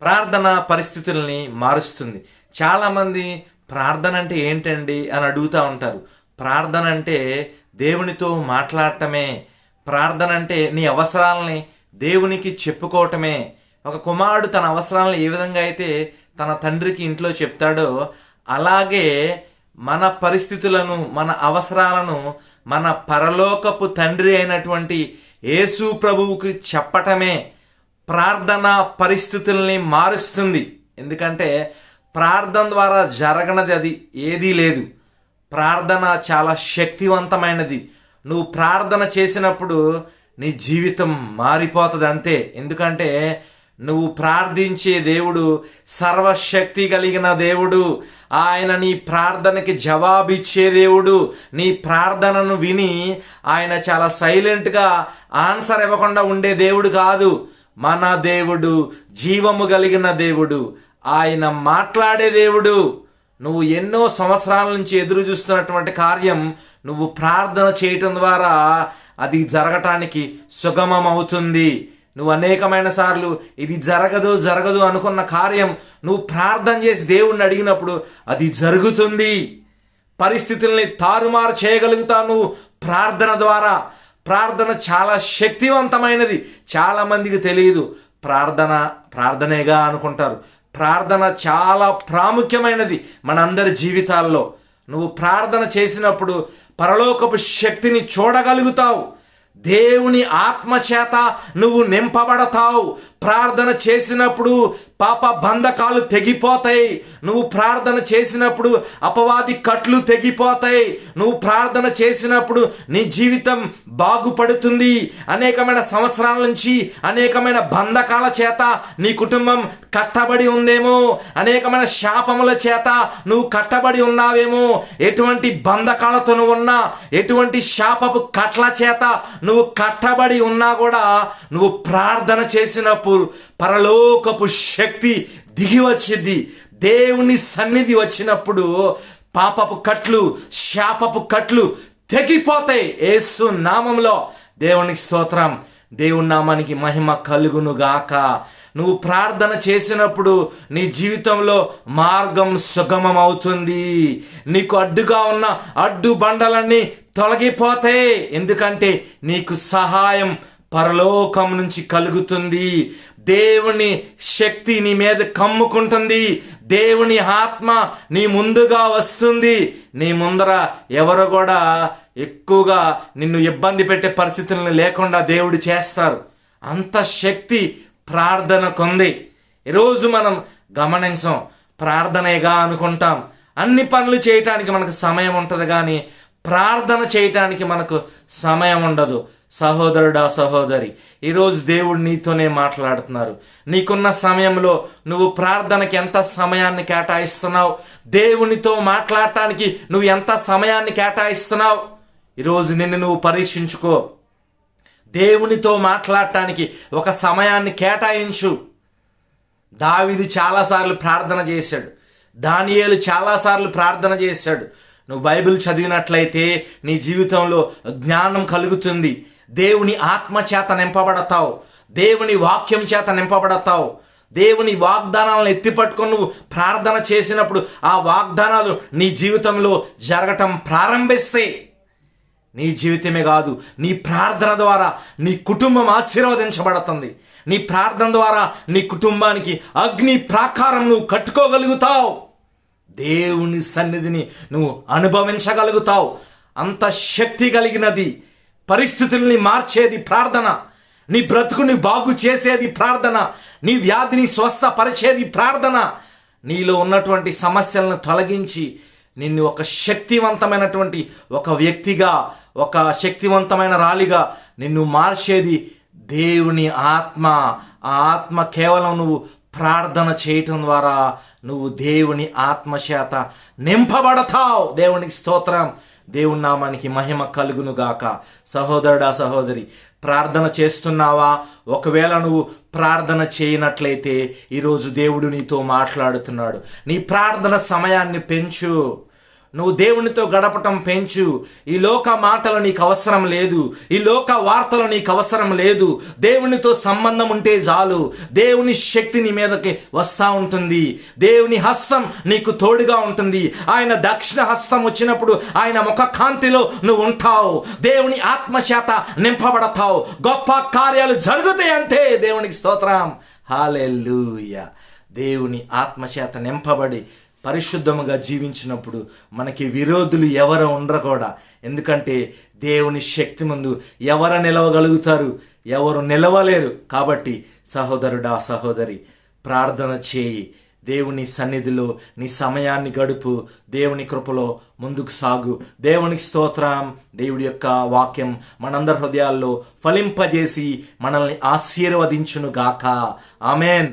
ప్రార్థన పరిస్థితుల్ని మారుస్తుంది. చాలామంది ప్రార్థన అంటే ఏంటండి అని అడుగుతూ ఉంటారు. ప్రార్థన అంటే దేవునితో మాట్లాడటమే. ప్రార్థన అంటే నీ అవసరాలని దేవునికి చెప్పుకోవటమే. ఒక కుమారుడు తన అవసరాలను ఏ విధంగా అయితే తన తండ్రికి ఇంట్లో చెప్తాడో అలాగే మన పరిస్థితులను మన అవసరాలను మన పరలోకపు తండ్రి అయినటువంటి యేసు ప్రభువుకి చెప్పటమే. ప్రార్థన పరిస్థితుల్ని మారుస్తుంది. ఎందుకంటే ప్రార్థన ద్వారా జరగనది అది ఏదీ లేదు. ప్రార్థన చాలా శక్తివంతమైనది. నువ్వు ప్రార్థన చేసినప్పుడు నీ జీవితం మారిపోతుంది అంతే. ఎందుకంటే నువ్వు ప్రార్థించే దేవుడు సర్వశక్తి కలిగిన దేవుడు ఆయన నీ ప్రార్థనకి జవాబిచ్చే దేవుడు నీ ప్రార్థనను విని ఆయన చాలా సైలెంట్గా ఆన్సర్ ఇవ్వకుండా ఉండే దేవుడు కాదు. మన దేవుడు జీవము కలిగిన దేవుడు. ఆయన మాట్లాడే దేవుడు. నువ్వు ఎన్నో సంవత్సరాల నుంచి ఎదురు చూస్తున్నటువంటి కార్యం నువ్వు ప్రార్థన చేయటం ద్వారా అది జరగటానికి సుగమం అవుతుంది నువ్వు అనేకమైన సార్లు ఇది జరగదు జరగదు అనుకున్న కార్యం నువ్వు ప్రార్థన చేసి దేవుణ్ణి అడిగినప్పుడు అది జరుగుతుంది. పరిస్థితుల్ని తారుమారు చేయగలుగుతావు నువ్వు ప్రార్థన ద్వారా. ప్రార్థన చాలా శక్తివంతమైనది. చాలామందికి తెలియదు. ప్రార్థన ప్రార్థనేగా అనుకుంటారు. ప్రార్థన చాలా ప్రాముఖ్యమైనది మనందరి జీవితాల్లో. నువ్వు ప్రార్థన చేసినప్పుడు పరలోకపు శక్తిని చూడగలుగుతావు. దేవుని ఆత్మ చేత నువ్వు నింపబడతావు. ప్రార్థన చేసినప్పుడు పాప బంధకాలు తెగిపోతాయి. నువ్వు ప్రార్థన చేసినప్పుడు అపవాది కట్లు తెగిపోతాయి. నువ్వు ప్రార్థన చేసినప్పుడు నీ జీవితం బాగుపడుతుంది. అనేకమైన సంవత్సరాల నుంచి అనేకమైన బంధకాల చేత నీ కుటుంబం కట్టబడి ఉందేమో. అనేకమైన శాపముల చేత నువ్వు కట్టబడి ఉన్నావేమో. ఎటువంటి బంధకాలతో నువ్వు ఉన్నా ఎటువంటి శాపపు కట్ల చేత నువ్వు కట్టబడి ఉన్నా కూడా నువ్వు ప్రార్థన చేసినప్పుడు పరలోకపు శక్తి దిగి వచ్చింది దేవుని సన్నిధి వచ్చినప్పుడు పాపపు కట్లు శాపపు కట్లు తెగిపోతాయి. ఏసు నామంలో దేవునికి స్తోత్రం. దేవుని నామానికి మహిమ కలుగును గాక. నువ్వు ప్రార్థన చేసినప్పుడు నీ జీవితంలో మార్గం సుగమం అవుతుంది నీకు అడ్డుగా ఉన్న అడ్డు బండలన్నీ తొలగిపోతాయి. ఎందుకంటే నీకు సహాయం పరలోకం నుంచి కలుగుతుంది. దేవుని శక్తి నీ మీద కమ్ముకుంటుంది. దేవుని ఆత్మ నీ ముందుగా వస్తుంది. నీ ముందర ఎవరు కూడా ఎక్కువగా నిన్ను ఇబ్బంది పెట్టే పరిస్థితులను లేకుండా దేవుడు చేస్తారు. అంత శక్తి ప్రార్థనకుంది. ఈరోజు మనం గమనించాం ప్రార్థనేగా అనుకుంటాం. అన్ని పనులు చేయటానికి మనకు సమయం ఉంటుంది కానీ ప్రార్థన చేయటానికి మనకు సమయం ఉండదు. సహోదరుడా సహోదరి ఈరోజు దేవుడు నీతోనే మాట్లాడుతున్నారు. నీకున్న సమయంలో నువ్వు ప్రార్థనకి ఎంత సమయాన్ని కేటాయిస్తున్నావు? దేవునితో మాట్లాడటానికి నువ్వు ఎంత సమయాన్ని కేటాయిస్తున్నావు? ఈరోజు నిన్ను నువ్వు పరీక్షించుకో. దేవునితో మాట్లాడటానికి ఒక సమయాన్ని కేటాయించు. దావిది చాలాసార్లు ప్రార్థన చేశాడు. దానియేలు చాలాసార్లు ప్రార్థన చేశాడు. నువ్వు బైబిల్ చదివినట్లయితే నీ జీవితంలో జ్ఞానం కలుగుతుంది. దేవుని ఆత్మ చేత నింపబడతావు. దేవుని వాక్యం చేత నింపబడతావు. దేవుని వాగ్దానాలను ఎత్తిపట్టుకొని నువ్వు ప్రార్థన చేసినప్పుడు ఆ వాగ్దానాలు నీ జీవితంలో జరగటం ప్రారంభిస్తాయి. నీ జీవితమే కాదు నీ ప్రార్థన ద్వారా నీ కుటుంబం ఆశీర్వదించబడుతుంది. నీ ప్రార్థన ద్వారా నీ కుటుంబానికి అగ్ని ప్రాకారం నువ్వు కట్టుకోగలుగుతావు. దేవుని సన్నిధిని నువ్వు అనుభవించగలుగుతావు. అంత శక్తి కలిగినది పరిస్థితుల్ని మార్చేది ప్రార్థన. నీ బ్రతుకుని బాగు చేసేది ప్రార్థన. నీ వ్యాధిని స్వస్థపరిచేది ప్రార్థన. నీలో ఉన్నటువంటి సమస్యలను తొలగించి నిన్ను ఒక శక్తివంతమైనటువంటి ఒక వ్యక్తిగా ఒక శక్తివంతమైన రాలిగా నిన్ను మార్చేది దేవుని ఆత్మ. ఆ ఆత్మ కేవలం నువ్వు ప్రార్థన చేయటం ద్వారా నువ్వు దేవుని ఆత్మచేత నింపబడతావు. దేవునికి స్తోత్రం. దేవుని నామానికి మహిమ కలుగును గాక సహోదరుడా సహోదరి ప్రార్థన చేస్తున్నావా? ఒకవేళ నువ్వు ప్రార్థన చేయనట్లయితే ఈరోజు దేవుడు నీతో మాట్లాడుతున్నాడు. నీ ప్రార్థన సమయాన్ని పెంచు. నువ్వు దేవునితో గడపటం పెంచు. ఈ లోక మాటలు నీకు అవసరం లేదు. ఈ లోక వార్తలు నీకు అవసరం లేదు. దేవునితో సంబంధం ఉంటే చాలు. దేవుని శక్తి నీ మీదకి వస్తూ ఉంటుంది. దేవుని హస్తం నీకు తోడుగా ఉంటుంది. ఆయన దక్షిణ హస్తం వచ్చినప్పుడు ఆయన ముఖ కాంతిలో నువ్వు ఉంటావు. దేవుని ఆత్మచేత నింపబడతావు. గొప్ప కార్యాలు జరుగుతాయి అంతే దేవునికి స్తోత్రం. హాలెల్లుయ. దేవుని ఆత్మచేత నింపబడి పరిశుద్ధముగా జీవించినప్పుడు మనకి విరోధులు ఎవరు ఉండరు కూడా. ఎందుకంటే దేవుని శక్తి ముందు ఎవరు నిలవగలుగుతారు? ఎవరు నిలవలేరు. కాబట్టి సహోదరుడా సహోదరి ప్రార్థన చేయి. దేవుని సన్నిధిలో నీ సమయాన్ని గడుపు. దేవుని కృపలో ముందుకు సాగు. దేవునికి స్తోత్రం. దేవుడి యొక్క వాక్యం మనందరి హృదయాల్లో ఫలింపజేసి మనల్ని ఆశీర్వదించును గాక ఆమెన్.